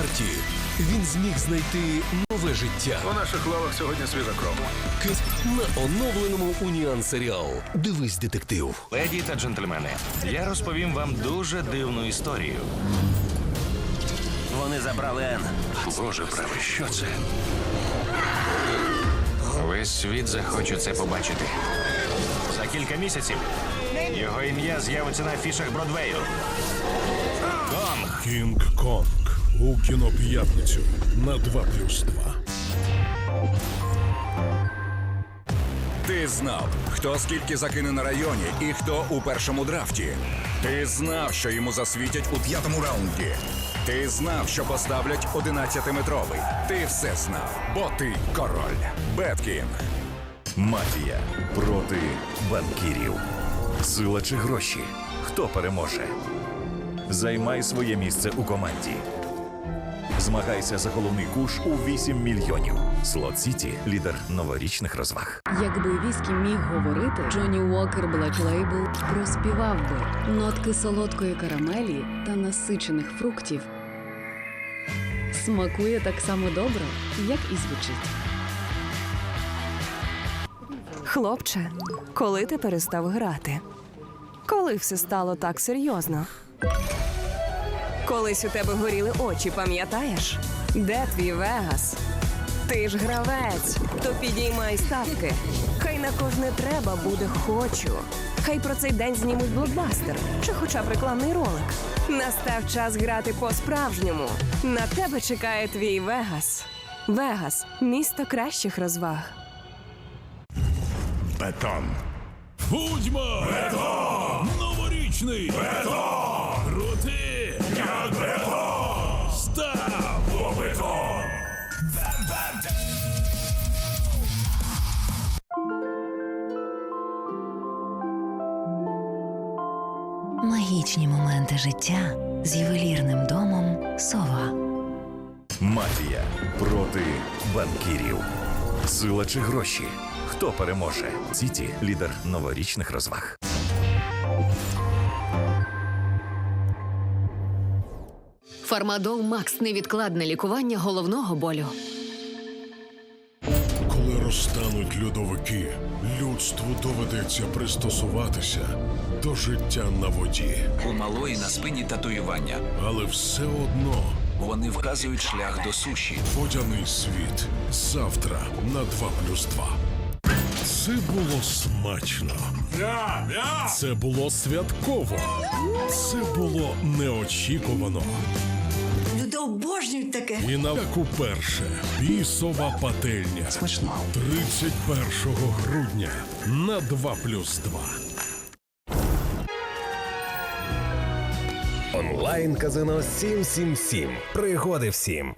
смерті він зміг знайти нове життя. У наших лавах сьогодні свіжа кров. К- На оновленому Уніан серіал. Дивись, детектив. Леді та джентльмени, я розповім вам дуже дивну історію. Вони забрали Ен. Боже правий, що це? Весь світ захоче це побачити. За кілька місяців його ім'я з'явиться на афішах Бродвею. Конг! Кінг-Конг у кіноп'ятницю на 2 плюс 2. Ти знав, хто скільки закине на районі і хто у першому драфті. Ти знав, що йому засвітять у п'ятому раунді. Ти знав, що поставлять 11-метровий. Ти все знав, бо ти король. Беткінг. Мафія проти банкірів. Сила чи гроші? Хто переможе? Займай своє місце у команді. Змагайся за головний куш у 8 мільйонів. Слот Сіті лідер новорічних розваг. Якби віскі міг говорити, Джонні Уокер Black Label проспівав би нотки солодкої карамелі та насичених фруктів. Смакує так само добре, як і звучить. Хлопче, коли ти перестав грати? Коли все стало так серйозно? Колись у тебе горіли очі, пам'ятаєш? Де твій Вегас? Ти ж гравець, то підіймай ставки. Хай на кожне треба буде хочу. Хай про цей день знімуть блокбастер чи хоча б рекламний ролик. Настав час грати по-справжньому. На тебе чекає твій Вегас. Вегас місто кращих розваг. Бетон. Будьмо! Бетон! Новорічний! Бетон! Магічні моменти життя з ювелірним домом Сова. Мафія проти банкірів. Сила чи гроші? Хто переможе? Сіті лідер новорічних розваг. Фармадол Макс невідкладне лікування головного болю. Коли розтануть льодовики, людству доведеться пристосуватися до життя на воді. У малої на спині татуювання. Але все одно Вони вказують шлях до суші. водяний світ завтра на 2 плюс 2. Це було смачно. Це було святково. Це було неочікувано. І на перше бісова пательня. Смачно. 31 грудня на 2 плюс 2. Онлайн казино 777. Пригоди всім.